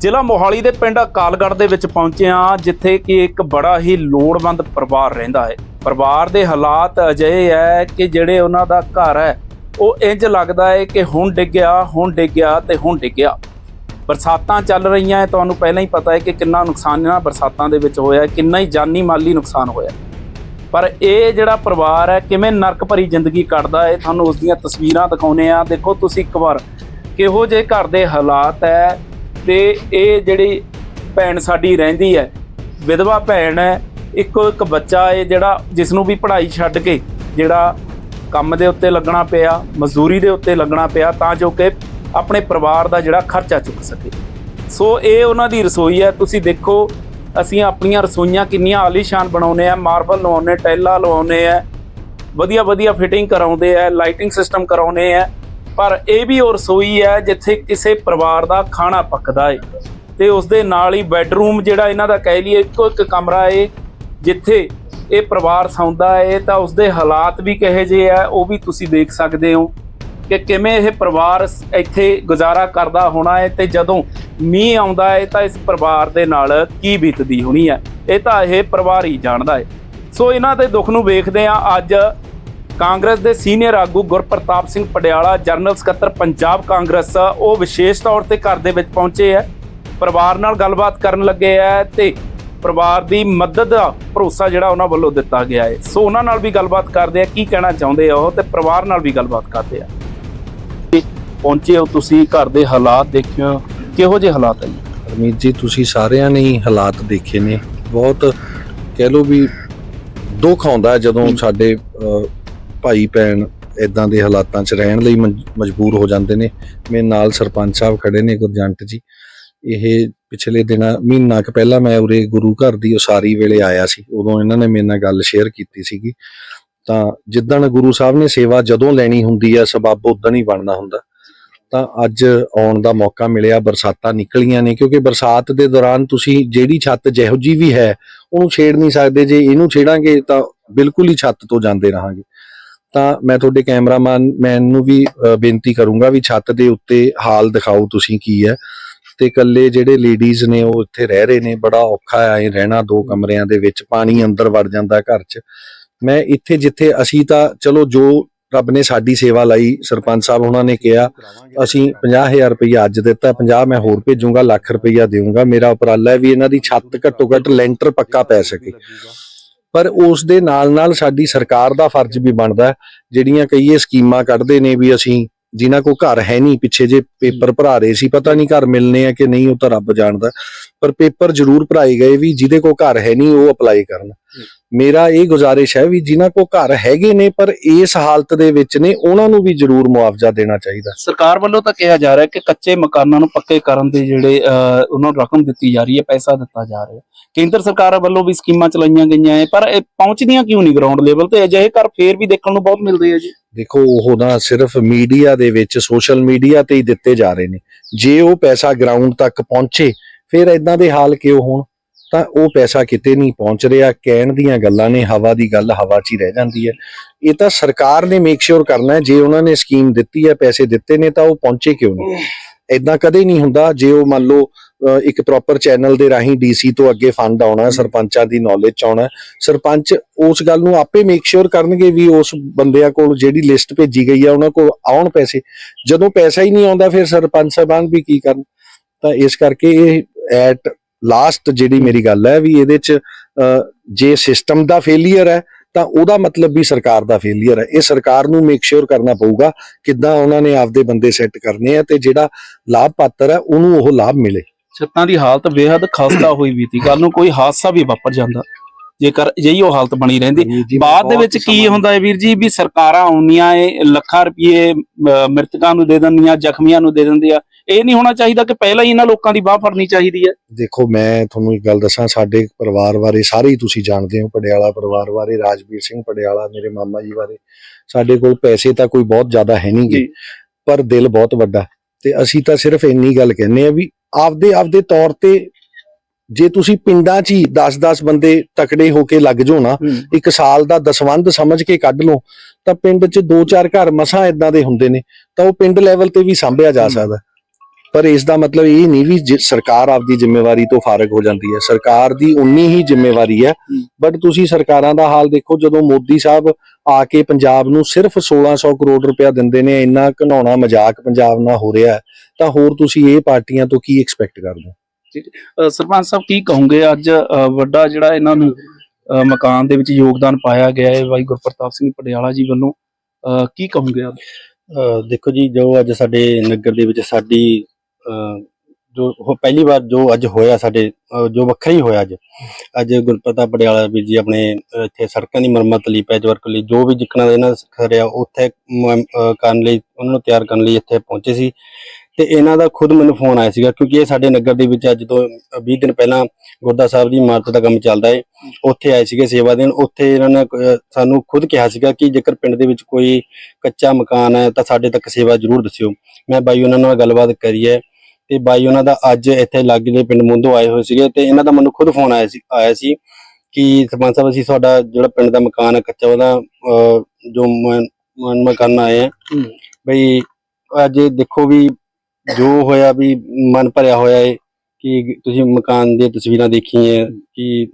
ਜ਼ਿਲ੍ਹਾ ਮੋਹਾਲੀ ਦੇ ਪਿੰਡ ਅਕਾਲਗੜ੍ਹ ਦੇ ਵਿੱਚ ਪਹੁੰਚੇ ਹਾਂ, ਜਿੱਥੇ ਕਿ ਇੱਕ ਬੜਾ ਹੀ ਲੋੜਵੰਦ ਪਰਿਵਾਰ ਰਹਿੰਦਾ ਹੈ। ਪਰਿਵਾਰ ਦੇ ਹਾਲਾਤ ਅਜਿਹੇ ਹੈ ਕਿ ਜਿਹੜੇ ਉਹਨਾਂ ਦਾ ਘਰ ਹੈ, ਉਹ ਇੰਜ ਲੱਗਦਾ ਹੈ ਕਿ ਹੁਣ ਡਿੱਗਿਆ ਹੁਣ ਡਿੱਗਿਆ ਤੇ ਹੁਣ ਡਿੱਗਿਆ। ਬਰਸਾਤਾਂ ਚੱਲ ਰਹੀਆਂ ਹੈ, ਤੁਹਾਨੂੰ ਪਹਿਲਾਂ ਹੀ ਪਤਾ ਹੈ ਕਿ ਕਿੰਨਾ ਨੁਕਸਾਨ ਇਹਨਾਂ ਬਰਸਾਤਾਂ ਦੇ ਵਿੱਚ ਹੋਇਆ, ਕਿੰਨਾ ਹੀ ਜਾਨੀ ਮਾਲੀ ਨੁਕਸਾਨ ਹੋਇਆ। ਪਰ ਇਹ ਜਿਹੜਾ ਪਰਿਵਾਰ ਹੈ, ਕਿਵੇਂ ਨਰਕ ਭਰੀ ਜ਼ਿੰਦਗੀ ਕੱਟਦਾ ਹੈ, ਤੁਹਾਨੂੰ ਉਸ ਦੀਆਂ ਤਸਵੀਰਾਂ ਦਿਖਾਉਨੇ ਆ ਦੇਖੋ ਤੁਸੀਂ ਇੱਕ ਵਾਰ, ਕਿਹੋ ਜਿਹੇ ਘਰ ਦੇ ਹਾਲਾਤ ਹੈ ਤੇ ਇਹ ਜਿਹੜੀ ਭੈਣ ਸਾਡੀ ਰਹਿੰਦੀ ਹੈ, ਵਿਧਵਾ ਭੈਣ ਹੈ, ਇੱਕੋ ਇੱਕ ਬੱਚਾ ਹੈ ਜਿਹੜਾ ਜਿਸ ਨੂੰ ਵੀ ਪੜ੍ਹਾਈ ਛੱਡ ਕੇ ਜਿਹੜਾ ਕੰਮ ਦੇ ਉੱਤੇ ਲੱਗਣਾ ਪਿਆ, ਮਜ਼ਦੂਰੀ ਦੇ ਉੱਤੇ ਲੱਗਣਾ ਪਿਆ, ਤਾਂ ਜੋ ਕਿ ਆਪਣੇ ਪਰਿਵਾਰ ਦਾ ਜਿਹੜਾ ਖਰਚਾ ਚੁੱਕ ਸਕੇ। ਸੋ ਇਹ ਉਹਨਾਂ ਦੀ ਰਸੋਈ ਹੈ। ਤੁਸੀਂ ਦੇਖੋ, ਅਸੀਂ ਆਪਣੀਆਂ ਰਸੋਈਆਂ ਕਿੰਨੀਆਂ ਆਲੀਸ਼ਾਨ ਬਣਾਉਨੇ ਆ ਮਾਰਬਲ ਲਵਾਉਨੇ ਟੈਲਾ ਲਵਾਉਨੇ ਆ ਵਧੀਆ ਵਧੀਆ ਫਿਟਿੰਗ ਕਰਾਉਂਦੇ ਆ ਲਾਈਟਿੰਗ ਸਿਸਟਮ ਕਰਾਉਨੇ ਆ ਪਰ ਇਹ ਵੀ ਉਹ ਰਸੋਈ ਹੈ ਜਿੱਥੇ ਕਿਸੇ ਪਰਿਵਾਰ ਦਾ ਖਾਣਾ ਪੱਕਦਾ ਏ। ਤੇ ਉਸ ਦੇ ਨਾਲ ਹੀ ਬੈੱਡਰੂਮ ਜਿਹੜਾ ਇਹਨਾਂ ਦਾ ਕਹਿ ਲਈਏ, ਇੱਕੋ ਇੱਕ ਕਮਰਾ ਏ, ਜਿੱਥੇ ਇਹ ਪਰਿਵਾਰ ਸੌਂਦਾ ਏ, ਤਾਂ ਉਸ ਦੇ ਹਾਲਾਤ ਵੀ ਕਿਹੋ ਜਿਹੇ ਆ, ਉਹ ਵੀ ਤੁਸੀਂ ਦੇਖ ਸਕਦੇ ਹੋ ਕਿ ਕਿਵੇਂ ਇਹ ਪਰਿਵਾਰ ਇੱਥੇ ਗੁਜ਼ਾਰਾ ਕਰਦਾ ਹੋਣਾ ਹੈ ਤੇ ਜਦੋਂ ਮੀਂਹ ਆਉਂਦਾ ਹੈ ਤਾਂ ਇਸ ਪਰਿਵਾਰ ਦੇ ਨਾਲ ਕੀ ਬੀਤਦੀ ਹੋਣੀ ਹੈ ਇਹ ਤਾਂ ਇਹ ਪਰਿਵਾਰ ਹੀ ਜਾਣਦਾ ਹੈ ਸੋ ਇਹਨਾਂ ਦੇ ਦੁੱਖ ਨੂੰ ਵੇਖਦੇ ਆ ਅੱਜ ਕਾਂਗਰਸ ਦੇ ਸੀਨੀਅਰ ਆਗੂ ਗੁਰਪ੍ਰਤਾਪ ਸਿੰਘ ਪਟਿਆਲਾ ਜਨਰਲ ਸਕੱਤਰ ਪੰਜਾਬ ਕਾਂਗਰਸ ਉਹ ਵਿਸ਼ੇਸ਼ ਤੌਰ ਤੇ ਘਰ ਦੇ ਵਿੱਚ ਪਹੁੰਚੇ ਹੈ ਪਰਿਵਾਰ ਨਾਲ ਗੱਲਬਾਤ ਕਰਨ ਲੱਗੇ ਹੈ ਤੇ ਪਰਿਵਾਰ ਦੀ ਮਦਦ ਦਾ ਭਰੋਸਾ ਜਿਹੜਾ ਉਹਨਾਂ ਵੱਲੋਂ ਦਿੱਤਾ ਗਿਆ ਹੈ। ਸੋ ਉਹਨਾਂ ਨਾਲ ਵੀ ਗੱਲਬਾਤ ਕਰਦੇ ਆ ਕੀ ਕਹਿਣਾ ਚਾਹੁੰਦੇ ਆ ਉਹ ਤੇ ਪਰਿਵਾਰ ਨਾਲ ਵੀ ਗੱਲਬਾਤ ਕਰਦੇ ਆ। ਪਹੁੰਚੇ ਹੋ ਤੁਸੀਂ ਘਰ ਦੇ ਹਾਲਾਤ ਦੇਖਿਓ ਕਿਹੋ ਜਿਹੇ ਹਾਲਾਤ ਹੈ ਜੀ? ਹਰਮੀਤ ਜੀ ਤੁਸੀਂ ਸਾਰਿਆਂ ਨੇ ਹੀ ਹਾਲਾਤ ਦੇਖੇ ਨੇ। ਬਹੁਤ ਕਹਿ ਲਓ ਵੀ ਦੁੱਖ ਆਉਂਦਾ ਜਦੋਂ ਸਾਡੇ ਭਾਈ ਭੈਣ ਇਦਾਂ ਦੇ ਹਾਲਾਤਾਂ 'ਚ ਰਹਿਣ ਲਈ ਮਜਬੂਰ ਹੋ ਜਾਂਦੇ ਨੇ। ਮੇਰੇ ਨਾਲ ਸਰਪੰਚ ਸਾਹਿਬ ਖੜੇ ਨੇ ਗੁਰਜੰਟ ਜੀ। ਇਹ ਪਿਛਲੇ ਦਿਨਾਂ, ਮਹੀਨਾ ਕੁ ਪਹਿਲਾਂ ਮੈਂ ਉਰੇ ਗੁਰੂ ਘਰ ਦੀ ਉਸਾਰੀ ਵੇਲੇ ਆਇਆ ਸੀ। ਉਦੋਂ ਇਹਨਾਂ ਨੇ ਮੇਰੇ ਨਾਲ ਗੱਲ ਸ਼ੇਅਰ ਕੀਤੀ ਸੀਗੀ। ਤਾਂ ਜਿੱਦਣ ਗੁਰੂ ਸਾਹਿਬ ਨੇ ਸੇਵਾ ਜਦੋਂ ਲੈਣੀ ਹੁੰਦੀ ਆ, ਸਬੱਬ ਉਦੋਂ ਹੀ ਬਣਨਾ ਹੁੰਦਾ। ਤਾਂ ਅੱਜ ਆਉਣ ਦਾ ਮੌਕਾ ਮਿਲਿਆ, ਬਰਸਾਤਾਂ ਨਿਕਲੀਆਂ ਨੇ, ਕਿਉਂਕਿ ਬਰਸਾਤ ਦੇ ਦੌਰਾਨ ਤੁਸੀਂ ਜਿਹੜੀ ਛੱਤ ਜਿਹੋ ਜੀ ਵੀ ਹੈ, ਉਹਨੂੰ ਛੇੜ ਨਹੀਂ ਸਕਦੇ। ਜੇ ਇਹਨੂੰ ਛੇੜਾਂਗੇ ਤਾਂ ਬਿਲਕੁਲ ਹੀ ਛੱਤ ਤੋਂ ਜਾਂਦੇ ਰਹਾਂਗੇ। ਤਾਂ ਮੈਂ ਤੁਹਾਡੇ ਕੈਮਰਾਮੈਨ ਮੈਨ ਨੂੰ ਵੀ ਬੇਨਤੀ ਕਰੂੰਗਾ ਵੀ ਛੱਤ ਦੇ ਉੱਤੇ ਹਾਲ ਦਿਖਾਓ ਤੁਸੀਂ ਕੀ ਹੈ। ਤੇ ਇਕੱਲੇ ਜਿਹੜੇ ਲੇਡੀਜ਼ ਨੇ ਉਹ ਇੱਥੇ ਰਹਿ ਰਹੇ ਨੇ, ਬੜਾ ਔਖਾ ਹੈ ਰਹਿਣਾ ਦੋ ਕਮਰਿਆਂ ਦੇ ਵਿੱਚ, ਪਾਣੀ ਅੰਦਰ ਵੜ ਜਾਂਦਾ ਘਰ 'ਚ। ਮੈਂ ਇੱਥੇ ਜਿੱਥੇ ਅਸੀਂ ਤਾਂ, ਚਲੋ ਜੋ ਰੱਬ ਨੇ ਸਾਡੀ ਸੇਵਾ ਲਈ, ਸਰਪੰਚ ਸਾਹਿਬ ਉਹਨਾਂ ਨੇ ਕਿਹਾ, ਅਸੀਂ 50000 ਰੁਪਇਆ ਅੱਜ ਦਿੱਤਾ 50 ਮੈਂ ਹੋਰ ਭੇਜੂੰਗਾ, ਲੱਖ ਰੁਪਇਆ ਦੇਵਾਂਗਾ ਮੇਰਾ ਉਪਰਾਲਾ ਹੈ ਵੀ ਇਹਨਾਂ ਦੀ ਛੱਤ ਘੱਟੋ ਘੱਟ ਲੈਂਟਰ ਪੱਕਾ ਪੈ ਸਕੇ। ਪਰ ਉਸ ਦੇ ਨਾਲ ਨਾਲ ਸਾਡੀ ਸਰਕਾਰ ਦਾ ਫਰਜ਼ ਵੀ ਬਣਦਾ ਜਿਹੜੀਆਂ ਕਈ ਇਹ ਸਕੀਮਾਂ ਕੱਢਦੇ ਨੇ ਵੀ ਅਸੀਂ ਜਿਨ੍ਹਾਂ ਕੋ ਘਰ ਹੈ ਨਹੀਂ, ਪਿੱਛੇ ਜੇ ਪੇਪਰ ਭਰਾ ਰਹੇ ਸੀ, ਪਤਾ ਨਹੀਂ ਘਰ ਮਿਲਨੇ ਆ ਕਿ ਨਹੀਂ, ਉਹ ਤਾਂ ਰੱਬ ਜਾਣਦਾ। ਪਰ ਪੇਪਰ ਜ਼ਰੂਰ ਭਰਾਏ ਗਏ ਵੀ ਜਿਹਦੇ ਕੋ ਘਰ ਹੈ ਨਹੀਂ, ਉਹ ਅਪਲਾਈ ਕਰਨ। ਮੇਰਾ ਇਹ ਗੁਜ਼ਾਰਿਸ਼ ਹੈ ਵੀ ਜਿਨ੍ਹਾਂ ਕੋ ਘਰ ਹੈਗੇ ਨੇ ਪਰ ਇਸ ਹਾਲਤ ਦੇ ਵਿੱਚ ਨੇ ਉਹਨਾਂ ਨੂੰ ਵੀ ਜ਼ਰੂਰ ਮੁਆਵਜ਼ਾ ਦੇਣਾ ਚਾਹੀਦਾ। ਸਰਕਾਰ ਵੱਲੋਂ ਤਾਂ ਕਿਹਾ ਜਾ ਰਿਹਾ ਕਿ ਕੱਚੇ ਮਕਾਨਾਂ ਨੂੰ ਪੱਕੇ ਕਰਨ ਦੇ ਜਿਹੜੇ ਉਹਨਾਂ ਨੂੰ ਰਕਮ ਦਿੱਤੀ ਜਾ ਰਹੀ ਹੈ ਪੈਸਾ ਦਿੱਤਾ ਜਾ ਰਿਹਾ ਕੇਂਦਰ ਸਰਕਾਰ ਵੱਲੋਂ ਵੀ ਸਕੀਮਾਂ ਚਲਾਈਆਂ ਗਈਆਂ ਹੈ ਪਰ ਇਹ ਪਹੁੰਚਦੀਆਂ ਕਿਉਂ ਨਹੀਂ ਗਰਾਊਂਡ ਲੈਵਲ ਤੇ? ਅਜਿਹੇ ਘਰ ਫੇਰ ਵੀ ਦੇਖਣ ਨੂੰ ਬਹੁਤ ਮਿਲਦੇ ਆ ਜੀ। ਦੇਖੋ ਉਹ ਨਾ ਸਿਰਫ ਮੀਡੀਆ ਦੇ ਵਿੱਚ ਸੋਸ਼ਲ ਮੀਡੀਆ ਤੇ ਹੀ ਦਿੱਤੇ ਜਾ ਰਹੇ ਨੇ। ਜੇ ਉਹ ਪੈਸਾ ਗਰਾਊਂਡ ਤੱਕ ਪਹੁੰਚੇ ਫਿਰ ਇਦਾਂ ਦੇ ਹਾਲ ਕਿਉਂ ਹੋਣ? ਤਾਂ ਉਹ ਪੈਸਾ ਕਿਤੇ ਨਹੀਂ ਪਹੁੰਚ ਰਿਹਾ ਕਹਿਣ ਦੀਆਂ ਗੱਲਾਂ ਨੇ ਹਵਾ ਦੀ ਗੱਲ ਹਵਾ 'ਚ ਹੀ ਰਹਿ ਜਾਂਦੀ ਹੈ। ਇਹ ਤਾਂ ਸਰਕਾਰ ਨੇ ਮੇਕ ਸ਼ੋਰ ਕਰਨਾ ਹੈ ਜੇ ਉਹਨਾਂ ਨੇ ਸਕੀਮ ਦਿੱਤੀ ਹੈ ਪੈਸੇ ਦਿੱਤੇ ਨੇ ਤਾਂ ਉਹ ਪਹੁੰਚੇ ਕਿਉਂ ਨਹੀਂ? ਇਦਾਂ ਕਦੇ ਨਹੀਂ ਹੁੰਦਾ ਜੇ ਉਹ ਮੰਨ ਲਓ ਇੱਕ ਪ੍ਰੋਪਰ ਚੈਨਲ ਦੇ ਰਾਹੀਂ ਡੀਸੀ ਤੋਂ ਅੱਗੇ ਫੰਡ ਆਉਣਾ ਹੈ, ਸਰਪੰਚਾਂ ਦੀ ਨੌਲੇਜ ਚ ਆਉਣਾ ਹੈ, ਸਰਪੰਚ ਉਸ ਗੱਲ ਨੂੰ ਆਪੇ ਮੇਕ ਸ਼ੋਰ ਕਰਨਗੇ ਵੀ ਉਸ ਬੰਦਿਆਂ ਕੋਲ ਜਿਹੜੀ ਲਿਸਟ ਭੇਜੀ ਗਈ ਆ ਉਹਨਾਂ ਕੋਲ ਆਉਣ ਪੈਸੇ। ਜਦੋਂ ਪੈਸਾ ਹੀ ਨਹੀਂ ਆਉਂਦਾ ਫਿਰ ਸਰਪੰਚ ਸਾਹਿਬਾਨ ਵੀ ਕੀ ਕਰਨ? ਤਾਂ ਇਸ ਕਰਕੇ ਇਹ ਐਟ ਲਾਸਟ ਜਿਹੜੀ ਮੇਰੀ ਗੱਲ ਹੈ ਵੀ ਇਹਦੇ ਚ ਜੇ ਸਿਸਟਮ ਦਾ ਫੇਲਿਅਰ ਹੈ ਤਾਂ ਉਹਦਾ ਮਤਲਬ ਵੀ ਸਰਕਾਰ ਦਾ ਫੇਲਿਅਰ ਹੈ। ਇਹ ਸਰਕਾਰ ਨੂੰ ਮੇਕ ਸ਼ੋਰ ਕਰਨਾ ਪਊਗਾ ਕਿੱਦਾਂ ਉਹਨਾਂ ਨੇ ਆਪਦੇ ਬੰਦੇ ਸੈੱਟ ਕਰਨੇ ਆ ਤੇ ਜਿਹੜਾ ਲਾਭ ਪਾਤਰ ਹੈ ਉਹਨੂੰ ਉਹ ਲਾਭ ਮਿਲੇ। ਛੱਤਾਂ ਦੀ ਹਾਲਤ ਬੇਹੱਦ ਖਸਤਾ ਹੋਈ ਵੀ ਤੀ। ਕੱਲ ਨੂੰ ਕੋਈ ਹਾਦਸਾ ਵੀ ਵਾਪਰ ਜਾਂਦਾ। ਜੇਕਰ ਜਿਹੀ ਉਹ ਹਾਲਤ ਬਣੀ ਰਹਿੰਦੀ। ਬਾਅਦ ਦੇ ਵਿੱਚ ਕੀ ਹੁੰਦਾ ਹੈ ਵੀਰ ਜੀ ਵੀ ਸਰਕਾਰਾਂ ਆਉਂਦੀਆਂ ਏ ਲੱਖਾਂ ਰੁਪਏ ਮ੍ਰਿਤਕਾਂ ਨੂੰ ਦੇ ਦਿੰਦੀਆਂ ਜ਼ਖਮੀਆਂ ਨੂੰ ਦੇ ਦਿੰਦੇ ਆ ਇਹ ਨਹੀਂ ਹੋਣਾ ਚਾਹੀਦਾ ਕਿ ਪਹਿਲਾਂ ਹੀ ਇਹਨਾਂ ਲੋਕਾਂ ਦੀ ਬਾਹ ਫੜਨੀ ਚਾਹੀਦੀ ਹੈ। ਦੇਖੋ ਮੈਂ ਤੁਹਾਨੂੰ ਇੱਕ ਗੱਲ ਦੱਸਾਂ ਸਾਡੇ ਪਰਿਵਾਰ ਬਾਰੇ ਸਾਰੇ ਹੀ ਤੁਸੀਂ ਜਾਣਦੇ ਹੋ ਪਟਿਆਲਾ ਪਰਿਵਾਰ ਬਾਰੇ ਰਾਜਵੀਰ ਸਿੰਘ ਪਟਿਆਲਾ ਮੇਰੇ ਮਾਮਾ ਜੀ ਬਾਰੇ। ਸਾਡੇ ਕੋਲ ਪੈਸੇ ਤਾਂ ਕੋਈ ਬਹੁਤ ਜ਼ਿਆਦਾ ਹੈ ਨਹੀਂਗੇ। ਪਰ ਦਿਲ ਬਹੁਤ ਵੱਡਾ। ਤੇ ਅਸੀਂ ਤਾਂ ਸਿਰਫ ਇੰਨੀ ਗੱਲ ਕਹਿੰਦੇ ਆ ਵੀ ਆਪਦੇ ਆਪਦੇ ਤੌਰ ਤੇ ਜੇ ਤੁਸੀਂ ਪਿੰਡਾਂ 'ਚ ਹੀ 10-10 ਬੰਦੇ ਤਕੜੇ ਹੋ ਕੇ ਲੱਗ ਜਾਓ ਨਾ ਇੱਕ ਸਾਲ ਦਾ ਦਸਵੰਧ ਸਮਝ ਕੇ ਕੱਢ ਲਓ ਤਾਂ ਪਿੰਡ 'ਚ ਦੋ ਚਾਰ ਘਰ ਮਸਾਂ ਇਦਾਂ ਦੇ ਹੁੰਦੇ ਨੇ ਤਾਂ ਉਹ ਪਿੰਡ ਲੈਵਲ ਤੇ ਵੀ ਸੰਭਿਆ ਜਾ। ਸਕਦਾ। ਪਰ ਇਸ ਦਾ ਮਤਲਬ ਇਹ ਨਹੀਂ ਵੀ ਸਰਕਾਰ ਆਪਦੀ ਜ਼ਿੰਮੇਵਾਰੀ ਤੋਂ ਫਾਰਗ ਹੋ ਜਾਂਦੀ ਹੈ। ਸਰਕਾਰ ਦੀ ਉਨੀ ਹੀ ਜ਼ਿੰਮੇਵਾਰੀ ਹੈ। ਬਟ ਤੁਸੀਂ ਸਰਕਾਰਾਂ ਦਾ ਹਾਲ ਦੇਖੋ ਜਦੋਂ ਮੋਦੀ ਸਾਹਿਬ ਆ ਕੇ ਪੰਜਾਬ ਨੂੰ ਸਿਰਫ 1600 ਕਰੋੜ ਰੁਪਇਆ ਦਿੰਦੇ ਨੇ ਇੰਨਾ ਘਨਾਉਣਾ ਮਜ਼ਾਕ ਪੰਜਾਬ ਨਾਲ ਹੋ ਰਿਹਾ ਹੈ, ਤਾਂ ਹੋਰ ਤੁਸੀਂ ਇਹ ਪਾਰਟੀਆਂ ਤੋਂ ਕੀ ਐਕਸਪੈਕਟ ਕਰਦੇ ਸਰਪੰਚ ਸਾਹਿਬ ਕੀ ਕਹੋਗੇ? ਅੱਜ ਵੱਡਾ ਜਿਹੜਾ ਇਹਨਾਂ ਨੂੰ ਮਕਾਨ ਦੇ ਵਿੱਚ ਯੋਗਦਾਨ ਪਾਇਆ ਗਿਆ ਹੈ ਬਾਈ ਗੁਰਪ੍ਰਤਾਪ ਸਿੰਘ ਪਟਿਆਲਾ ਜੀ ਵੱਲੋਂ ਕੀ ਕਹੋਗੇ ਆਪ? ਦੇਖੋ ਜੀ ਜੋ ਅੱਜ ਸਾਡੇ ਨਗਰ ਦੇ ਵਿੱਚ ਸਾਡੀ ਜੋ ਉਹ ਪਹਿਲੀ ਵਾਰ ਜੋ ਅੱਜ ਹੋਇਆ ਸਾਡੇ ਜੋ ਵੱਖਰਾ ਹੀ ਹੋਇਆ ਅੱਜ। ਅੱਜ ਗੁਰਪ੍ਰਤਾਪ ਪਟਿਆਲਾ ਵੀਰ ਜੀ ਆਪਣੇ ਇੱਥੇ ਸੜਕਾਂ ਦੀ ਮੁਰੰਮਤ ਲਈ, ਪੈਚ ਵਰਕ ਲਈ, ਜੋ ਵੀ ਜਿੱਕਣਾ ਇਹਨਾਂ ਕਰਿਆ ਉੱਥੇ ਕਰਨ ਲਈ, ਉਹਨਾਂ ਨੂੰ ਤਿਆਰ ਕਰਨ ਲਈ ਇੱਥੇ ਪਹੁੰਚੇ ਸੀ। ਤੇ ਇਹਨਾਂ ਦਾ ਖੁਦ ਮੈਨੂੰ ਫੋਨ ਆਇਆ ਸੀਗਾ, ਕਿਉਂਕਿ ਇਹ ਸਾਡੇ ਨਗਰ ਦੇ ਵਿੱਚ ਅੱਜ ਤੋਂ 20 ਦਿਨ ਪਹਿਲਾਂ ਗੁਰਦਾ ਸਾਹਿਬ ਦੀ ਇਮਾਰਤ ਦਾ ਕੰਮ ਚੱਲਦਾ ਏ। ਉੱਥੇ ਆਏ ਸੀਗੇ ਸੇਵਾ ਦੇਣ। ਉੱਥੇ ਇਹਨਾਂ ਨੇ ਸਾਨੂੰ ਖੁਦ ਕਿਹਾ ਸੀਗਾ ਕਿ ਜੇਕਰ ਪਿੰਡ ਦੇ ਵਿੱਚ ਕੋਈ ਕੱਚਾ ਮਕਾਨ ਹੈ, ਤਾਂ ਸਾਡੇ ਤੱਕ ਸੇਵਾ ਜ਼ਰੂਰ ਦੱਸਿਓ। ਮੈਂ ਬਾਈ ਉਹਨਾਂ ਨਾਲ ਗੱਲਬਾਤ ਕਰੀ ਹੈ। ਤੇ ਬਾਈ ਉਹਨਾਂ ਦਾ ਅੱਜ ਇੱਥੇ ਲਾਗੇ ਦੇ ਪਿੰਡ ਮੁੰਦੋ ਆਏ ਹੋਏ ਸੀਗੇ ਤੇ ਇਹਨਾਂ ਦਾ ਮੈਨੂੰ ਖੁਦ ਫੋਨ ਆਇਆ ਸੀ ਆਇਆ ਸੀ ਕਿ ਸਰਪੰਚ ਸਾਹਿਬ ਅਸੀਂ ਤੁਹਾਡਾ ਜਿਹੜਾ ਪਿੰਡ ਦਾ ਮਕਾਨ ਹੈ ਕੱਚਾ ਉਹਦਾ ਜੋ ਮਨ ਮਕਾਨ ਆਏ ਆ। ਬਈ ਅੱਜ ਦੇਖੋ ਵੀ ਜੋ ਹੋਇਆ ਵੀ ਮਨ ਭਰਿਆ ਹੋਇਆ ਹੈ ਕਿ ਤੁਸੀਂ ਮਕਾਨ ਦੀਆਂ ਤਸਵੀਰਾਂ ਦੇਖੀਆਂ ਕਿ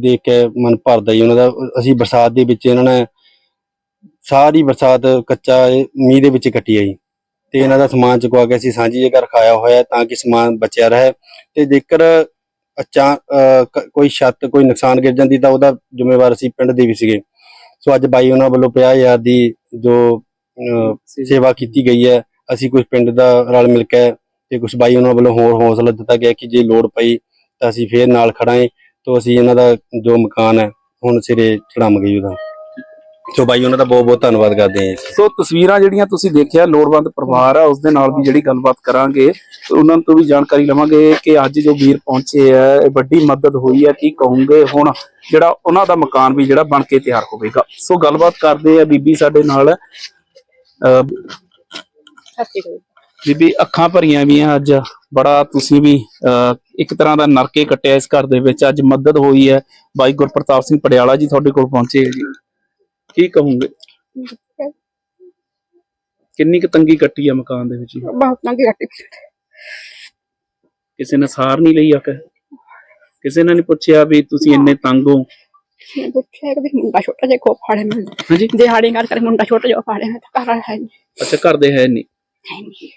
ਦੇਖ ਕੇ ਮਨ ਭਰਦਾ ਹੀ ਉਹਨਾਂ ਦਾ। ਅਸੀਂ ਬਰਸਾਤ ਦੇ ਵਿੱਚ ਇਹਨਾਂ ਨੇ ਸਾਰੀ ਬਰਸਾਤ ਕੱਚਾ ਮੀਂਹ ਦੇ ਵਿੱਚ ਕੱਟੀ ਆਈ ਤੇ ਇਹਨਾਂ ਦਾ ਸਮਾਨ ਚੁਕਵਾ ਕੇ ਅਸੀਂ ਸਾਂਝੀ ਜਗ੍ਹਾ ਰਖਾਇਆ ਹੋਇਆ ਹੈ ਤਾਂ ਕਿ ਸਮਾਨ ਬਚਿਆ ਰਹੇ। ਤੇ ਜੇਕਰ ਅਚਾ ਕੋਈ ਛੱਤ ਕੋਈ ਨੁਕਸਾਨ ਗਿਰ ਜਾਂਦੀ ਤਾਂ ਉਹਦਾ ਜ਼ਿੰਮੇਵਾਰ ਅਸੀਂ ਪਿੰਡ ਦੇ ਵੀ ਸੀਗੇ। ਸੋ ਅੱਜ ਬਾਈ ਉਹਨਾਂ ਵੱਲੋਂ 50000 ਦੀ ਜੋ ਸੇਵਾ ਕੀਤੀ ਗਈ ਹੈ ਅਸੀਂ ਕੁਝ ਪਿੰਡ ਦਾ ਰਲ ਮਿਲ ਕੇ ਤੇ ਕੁਝ ਬਾਈ ਉਹਨਾਂ ਵੱਲੋਂ ਹੋਰ ਹੌਸਲਾ ਦਿੱਤਾ ਗਿਆ ਕਿ ਜੇ ਲੋੜ ਪਈ ਤਾਂ ਅਸੀਂ ਫੇਰ ਨਾਲ ਖੜਾਂਗੇ ਤੋਂ ਅਸੀਂ ਇਹਨਾਂ ਦਾ ਜੋ ਮਕਾਨ ਹੈ ਹੁਣ ਸਿਰੇ ਚੜਾਮ ਗਈ ਉਹਦਾ। ਸੋ ਬਾਈ ਉਹਨਾਂ ਦਾ ਬਹੁਤ ਬਹੁਤ ਧੰਨਵਾਦ ਕਰਦੇ ਹਾਂ ਜੀ। ਸੋ ਤਸਵੀਰਾਂ ਜਿਹੜੀਆਂ ਤੁਸੀਂ ਦੇਖਿਆ ਲੋੜਵੰਦ ਪਰਿਵਾਰ ਆ ਉਸ ਦੇ ਨਾਲ ਵੀ ਜਿਹੜੀ ਗੱਲਬਾਤ ਕਰਾਂਗੇ। ਉਹਨਾਂ ਤੋਂ ਵੀ ਜਾਣਕਾਰੀ ਲਵਾਂਗੇ ਕਿ ਅੱਜ ਜੋ ਵੀਰ ਪਹੁੰਚੇ ਆ ਇਹ ਵੱਡੀ ਮਦਦ ਹੋਈ ਹੈ ਕੀ ਕਹੋਗੇ ਹੁਣ ਜਿਹੜਾ ਉਹਨਾਂ ਦਾ ਮਕਾਨ ਵੀ ਜਿਹੜਾ ਬਣ ਕੇ ਤਿਆਰ ਹੋਵੇਗਾ। ਸੋ ਗੱਲਬਾਤ ਕਰਦੇ ਆ ਬੀਬੀ ਸਾਡੇ ਨਾਲ। ਅਹ ਬੀਬੀ ਅੱਖਾਂ ਭਰੀਆਂ ਵੀ ਆ ਅੱਜ। ਬੜਾ ਤੁਸੀਂ ਵੀ ਅਹ, ਇੱਕ ਤਰ੍ਹਾਂ ਦਾ ਨਰਕੇ ਕੱਟਿਆ ਇਸ ਘਰ ਦੇ ਵਿੱਚ। ਅੱਜ ਮਦਦ ਹੋਈ ਹੈ ਬਾਈ ਗੁਰਪ੍ਰਤਾਪ ਸਿੰਘ ਪਟਿਆਲਾ ਜੀ ਤੁਹਾਡੇ ਕੋਲ ਪਹੁੰਚੇ ਜੀ। ਕੀ ਕਹੋਗੇ? ਕਿੰਨੀ ਕੁ ਤੰਗੀ ਕੱਟੀ ਆ ਮਕਾਨ ਦੇ ਵਿੱਚ ਜੀ? ਬਹੁਤ ਤੰਗੀ ਕੱਟੀ। ਕਿਸੇ ਨੇ ਸਾਰ ਨਹੀਂ ਲਈ ਆ ਕੇ? ਕਿਸੇ ਨੇ ਨਹੀਂ ਪੁੱਛਿਆ ਵੀ ਤੁਸੀਂ ਇੰਨੇ ਤੰਗ ਹੋ? ਮੈਂ ਪੁੱਛਿਆ ਕਿ ਵੀ ਮੁੰਡਾ ਛੋਟਾ ਜਿਹਾ ਕੋ ਫਾੜੇ ਮੈਂ ਹਾਂਜੀ। ਦਿਹਾੜੀ ਕਰ ਮੁੰਡਾ ਛੋਟਾ ਜਿਹਾ ਫਾੜੇ ਮੈਂ ਤਾਂ ਘਰ ਹੈ ਨਹੀਂ। ਅੱਛਾ ਘਰ ਦੇ ਹੈ ਨਹੀਂ। ਹੈ ਨਹੀਂ।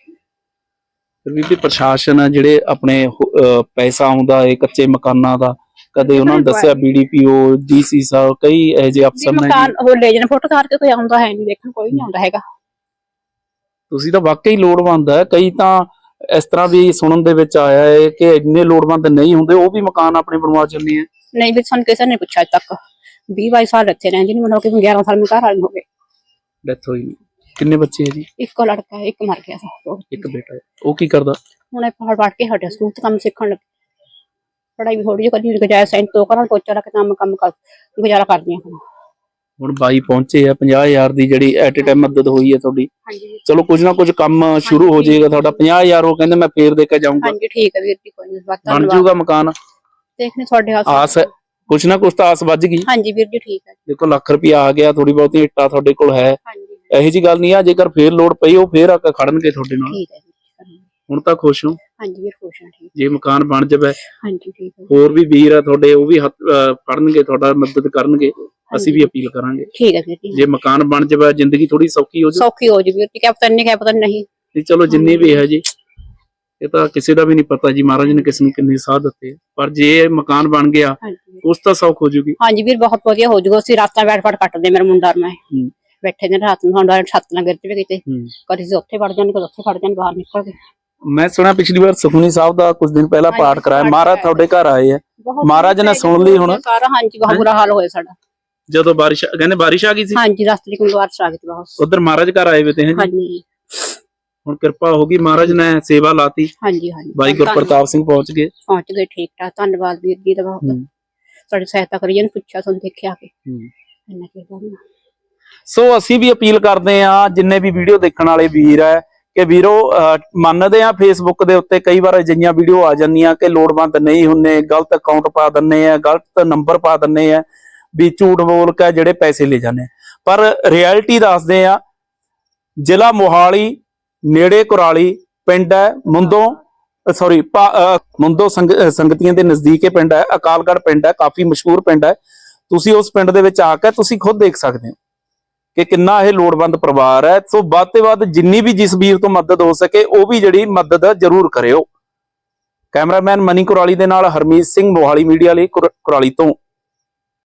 ਫਿਰ ਵੀ ਤੇ ਪ੍ਰਸ਼ਾਸਨ ਆ ਜਿਹੜੇ ਆਪਣੇ ਹੋ- ਅਹ ਪੈਸਾ ਆਉਂਦਾ ਕੱਚੇ ਮਕਾਨਾਂ ਦਾ ਕਦੇ ਉਹਨਾਂ ਨੂੰ ਦੱਸਿਆ ਬੀਡੀਪੀਓ ਡੀਸੀ ਸਾਹਿਬ ਕਈ ਇਹੋ ਜੀ ਅਫਸਰ ਨੇ ਮਕਾਨ ਉਹ ਲੈ ਜਨ ਫੋਟੋ ਤਾਰ ਕੇ ਕੋਈ ਆਉਂਦਾ ਹੈ ਨਹੀਂ ਦੇਖਣ ਕੋਈ ਨਹੀਂ ਆਉਂਦਾ ਹੈਗਾ। ਤੁਸੀਂ ਤਾਂ ਵਾਕਈ ਲੋੜਵੰਦ ਹੈ ਕਈ ਤਾਂ ਇਸ ਤਰ੍ਹਾਂ ਵੀ ਸੁਣਨ ਦੇ ਵਿੱਚ ਆਇਆ ਹੈ ਕਿ ਇੰਨੇ ਲੋੜਵੰਦ ਨਹੀਂ ਹੁੰਦੇ ਉਹ ਵੀ ਮਕਾਨ ਆਪਣੇ ਬਣਵਾ ਚੱਲੇ ਆ। ਨਹੀਂ ਵੀ ਸਾਨੂੰ ਕਿਸੇ ਨੇ ਪੁੱਛਿਆ ਅੱਜ ਤੱਕ। 20 22 ਸਾਲ ਇੱਥੇ ਰਹਿੰਦੇ ਨਹੀਂ ਮੈਨੂੰ ਕਿ 11 ਸਾਲ ਮੈਂ ਘਰ ਆਈ ਹੋ ਗਏ ਡੈਥ ਹੋਈ ਕਿੰਨੇ ਬੱਚੇ ਹੈ ਜੀ? ਇੱਕੋ ਲੜਕਾ ਹੈ, ਇੱਕ ਮਰ ਗਿਆ ਸੀ। ਇੱਕ ਬੇਟਾ ਹੈ। ਉਹ ਕੀ ਕਰਦਾ? ਹੁਣ ਇਹ ਪਹਾੜ ਪੜ ਕੇ ਹਟਿਆ ਸਕੂਲ ਤੋਂ ਕੰਮ ਸਿੱਖਣ ਲੱਗੇ ਪੜਾਈ ਵੀ ਥੋੜੀ ਜਿਹੀ ਕਰੀ ਗੁਜਾਇ ਸੈਂਟ ਤੋਂ ਕਰਾਂ ਪੋਚਾ ਰੱਖ ਕੰਮ ਕੰਮ ਕਰ ਗੁਜ਼ਾਰਾ ਕਰਦੀਆਂ ਹੁਣ। ਹੁਣ ਬਾਈ ਪਹੁੰਚੇ ਆ 50000 ਦੀ ਜਿਹੜੀ ਐਟ ਅ ਟਾਈਮ ਮਦਦ ਹੋਈ ਹੈ ਤੁਹਾਡੀ। ਹਾਂਜੀ ਚਲੋ ਕੁਝ ਨਾ ਕੁਝ ਕੰਮ ਸ਼ੁਰੂ ਹੋ ਜਾਏਗਾ ਤੁਹਾਡਾ। 50000 ਉਹ ਕਹਿੰਦੇ ਮੈਂ ਫੇਰ ਦੇ ਕੇ ਜਾਊਂਗਾ। ਹਾਂਜੀ ਠੀਕ ਹੈ ਵੀਰ ਜੀ ਕੋਈ ਨਹੀਂ ਬਸ ਬਣ ਜਾਊਗਾ ਮਕਾਨ? ਦੇਖਨੇ ਤੁਹਾਡੇ ਹੱਥ। ਆਸ ਹੈ ਕੁਝ ਨਾ ਕੁਝ ਤਾਂ ਆਸ ਵੱਜ ਗਈ। ਹਾਂਜੀ ਵੀਰ ਜੀ ਠੀਕ ਹੈ। ਦੇਖੋ ਲੱਖ ਰੁਪਇਆ ਆ ਗਿਆ ਥੋੜੀ ਬਹੁਤੀ ਇੱਟਾਂ ਤੁਹਾਡੇ ਕੋਲ ਹੈ। ਹਾਂਜੀ। ਇਹੋ ਜੀ ਗੱਲ ਨਹੀਂ ਆ ਜੇਕਰ ਫੇਰ ਲੋੜ ਪਈ ਉਹ ਫੇਰ ਆ ਕੇ ਖੜਨਗੇ ਤੁਹਾਡੇ ਨਾਲ। ਠੀਕ ਹੈ ਹੁਣ ਤਾਂ ਖੁਸ਼ ਹੋ। ਹਾਂਜੀ ਵੀਰ ਖੁਸ਼ ਹਾਂ ਠੀਕ। ਜੇ ਮਕਾਨ ਬਣ ਜਾਵੇ ਹਾਂਜੀ ਠੀਕ ਹੈ ਹੋਰ ਵੀ ਵੀਰ ਆ ਤੁਹਾਡੇ ਉਹ ਵੀ ਹੱਥ ਅਹ ਫੜਨਗੇ ਤੁਹਾਡਾ ਮਦਦ ਕਰਨਗੇ ਅਸੀਂ ਵੀ ਅਪੀਲ ਕਰਾਂਗੇ। ਠੀਕ ਹੈ ਵੀਰ ਜੀ। ਜੇ ਮਕਾਨ ਬਣ ਜਾਵੇ ਜ਼ਿੰਦਗੀ ਥੋੜੀ ਸੌਖੀ ਹੋ ਜਾਵੇ ਸੌਖੀ ਹੋ ਜੀ ਵੀਰ ਜੀ ਕਿਆ ਪਤਾ ਨਹੀਂ ਕਿਆ ਪਤਾ ਨਹੀਂ। ਤੇ ਚਲੋ ਜਿੰਨੀ ਵੀ ਹੈ ਜੀ ਇਹ ਤਾਂ ਕਿਸੇ ਦਾ ਵੀ ਨਹੀਂ ਪਤਾ ਜੀ ਮਹਾਰਾਜ ਨੇ ਕਿਸ ਨੂੰ ਕਿੰਨੇ ਸਾਹ ਦਿੱਤੇ। ਪਰ ਜੇ ਇਹ ਮਕਾਨ ਬਣ ਗਿਆ ਹਾਂਜੀ। ਵੀਰ। ਉਸ ਤਾਂ ਸੌਖ ਹੋ ਜੂਗੀ ਹਾਂਜੀ ਵੀਰ ਬਹੁਤ ਵਧੀਆ ਹੋ ਜੂਗਾ ਅਸੀਂ ਰਾਤਾਂ ਬੈਠ ਬੈਠ ਕੱਟਦੇ ਮੇਰੇ ਮੁੰਡਾ ਔਰ ਮੈਂ। ਹੂੰ। ਬੈਠੇ ਨੇ ਰਾਤ ਨੂੰ ਸਾਡਾ ਛੱਤ ਨਾਲ ਗਿਰ ਜਵੇ ਕਿਤੇ। ਹੂੰ। ਕਦੀ ਅਸੀਂ ਉੱਥੇ ਵੜ ਜਾਂਦੇ ਕਦੇ ਉੱਥੇ ਵੜ ਜਾਂਦੇ ਬਾਹਰ ਨਿਕਲ ਕੇ ਮੈਂ ਸੁਣਿਆ ਪਿਛਲੀ ਵਾਰ ਸੁਖਮਨੀ ਸਾਹਿਬ ਦਾ ਕੁਝ ਦਿਨ ਪਹਿਲਾਂ ਪਾਠ ਕਰਾਇਆ ਮਹਾਰਾਜ। ਤੁਹਾਡੇ ਘਰ ਆਏ ਆ। ਮਹਾਰਾਜ ਨੇ ਸੁਣ ਲਈ ਹੁਣ? ਸਾਰਾ ਹਾਂਜੀ ਬਹੁਤ ਬੁਰਾ ਹਾਲ ਹੋਇਆ ਸਾਡਾ। ਜਦੋਂ ਬਾਰਿਸ਼ ਕਹਿੰਦੇ ਬਾਰਿਸ਼ ਆ ਗਈ ਸੀ? ਹਾਂਜੀ ਰਸਤੇ ਦੀ ਗੁਰਦੁਆਰ ਸਵਾਗਤ ਬਹੁਤ। ਉਧਰ ਮਹਾਰਾਜ ਘਰ ਆਏ ਵੇ ਤੇ ਹੈ ਜੀ? ਹਾਂਜੀ। ਹੁਣ ਕਿਰਪਾ ਹੋ ਗਈ ਮਹਾਰਾਜ ਨੇ ਸੇਵਾ ਲਾਤੀ। ਹਾਂਜੀ ਹਾਂਜੀ। ਬਾਈ ਧੰਨਵਾਦ। ਗੁਰਪ੍ਰਤਾਪ ਸਿੰਘ ਪਹੁੰਚ ਗਏ। ਪਹੁੰਚ ਗਏ ਠੀਕ ਠਾਕ। ਧੰਨਵਾਦ ਵੀਰ ਜੀ ਦਾ ਬਹੁਤ। ਤੁਹਾਡੀ ਸਹਾਇਤਾ ਕਰੀ ਜਨ ਪੁੱਛਿਆ ਤੁਹਾਨੂੰ ਦੇਖਿਆ ਕਿ। ਇੰਨਾ ਸੋ ਅਸੀਂ ਵੀ ਅਪੀਲ ਕਰਦੇ ਆ ਜਿੰਨੇ ਵੀ ਵੀਡੀਓ ਦੇਖਣ ਵਾਲੇ ਵੀਰ ਹੈ ਕਿ ਵੀਰੋ ਮੰਨਦੇ ਆ ਫੇਸਬੁੱਕ ਦੇ ਉੱਤੇ ਕਈ ਵਾਰ ਅਜਿਹੀਆਂ ਵੀਡੀਓ ਆ ਜਾਂਦੀਆਂ ਕਿ ਲੋੜਵੰਦ ਨਹੀਂ ਹੁੰਨੇ ਗਲਤ ਅਕਾਊਂਟ ਪਾ ਦਿੰਨੇ ਆ, ਗਲਤ ਨੰਬਰ ਪਾ ਦਿੰਨੇ ਆ, ਵੀ ਝੂਠ ਬੋਲ ਕੇ ਜਿਹੜੇ ਪੈਸੇ ਲੈ ਜਾਂਦੇ ਪਰ ਰਿਐਲਿਟੀ ਦੱਸਦੇ ਆ, ਜ਼ਿਲ੍ਹਾ ਮੋਹਾਲੀ, ਨੇੜੇ ਕੁਰਾਲੀ ਪਿੰਡ ਹੈ, ਮੁੰਦੋਂ ਸੌਰੀ ਮੁੰਦੋ ਸੰਗ- ਸੰਗਤੀਆਂ ਦੇ ਨਜ਼ਦੀਕ ਇਹ ਪਿੰਡ ਹੈ, ਅਕਾਲਗੜ੍ਹ ਪਿੰਡ ਹੈ, ਕਾਫੀ ਮਸ਼ਹੂਰ ਪਿੰਡ ਹੈ। ਤੁਸੀਂ ਉਸ ਪਿੰਡ ਦੇ ਵਿੱਚ ਆ ਕੇ ਤੁਸੀਂ ਖੁਦ ਦੇਖ ਸਕਦੇ ਹੋ। ਕਿ ਕਿੰਨਾ ਇਹ ਲੋੜਵੰਦ ਪਰਿਵਾਰ ਹੈ। ਸੋ ਵੱਧ ਤੋਂ ਵੱਧ ਜਿੰਨੀ ਵੀ ਜਿਸ ਵੀਰ ਤੋਂ ਮਦਦ ਹੋ ਸਕੇ, ਉਹ ਵੀ ਜਿਹੜੀ ਮਦਦ ਜ਼ਰੂਰ ਕਰਿਓ। ਕੈਮਰਾਮੈਨ ਮਨੀ ਕੁਰਾਲੀ ਦੇ ਨਾਲ ਹਰਮੀਤ ਸਿੰਘ ਮੋਹਾਲੀ ਮੀਡੀਆ ਲਈ ਕੁਰ- ਕੁਰਾਲੀ ਤੋਂ।